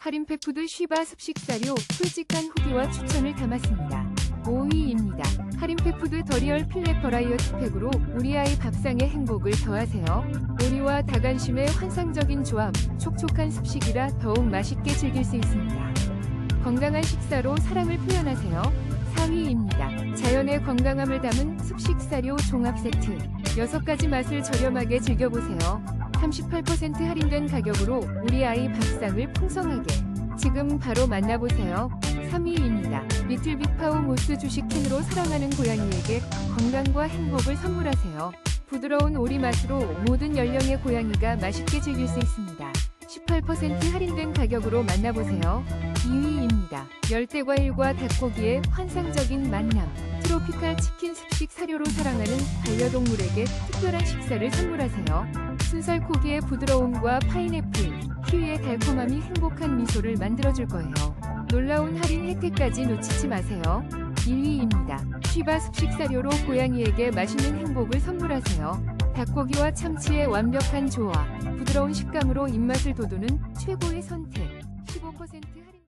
할인 펫푸드 쉬바 습식사료 솔직한 후기와 추천을 담았습니다. 5위입니다. 할인 펫푸드 더리얼 필렛 버라이어티 팩으로 우리 아이 밥상의 행복을 더하세요. 오리와 닭안심의 환상적인 조합, 촉촉한 습식이라 더욱 맛있게 즐길 수 있습니다. 건강한 식사로 사랑을 표현하세요. 4위입니다. 자연의 건강함을 담은 습식사료 종합 세트. 6가지 맛을 저렴하게 즐겨보세요. 38% 할인된 가격으로 우리 아이 밥상을 풍성하게. 지금 바로 만나보세요. 3위입니다. 리틀 빅파워 모스 주식캔으로 사랑하는 고양이에게 건강과 행복을 선물하세요. 부드러운 오리 맛으로 모든 연령의 고양이가 맛있게 즐길 수 있습니다. 18% 할인된 가격으로 만나보세요. 2위입니다. 열대과일과 닭고기의 환상적인 만남. 트로피칼 치킨 습식 사료로 사랑하는 반려동물에게 특별한 식사를 선물하세요. 순살코기의 부드러움과 파인애플, 키위의 달콤함이 행복한 미소를 만들어줄 거예요. 놀라운 할인 혜택까지 놓치지 마세요. 1위입니다. 쉬바 습식 사료로 고양이에게 맛있는 행복을 선물하세요. 닭고기와 참치의 완벽한 조화, 부드러운 식감으로 입맛을 돋우는 최고의 선택. 15% 할인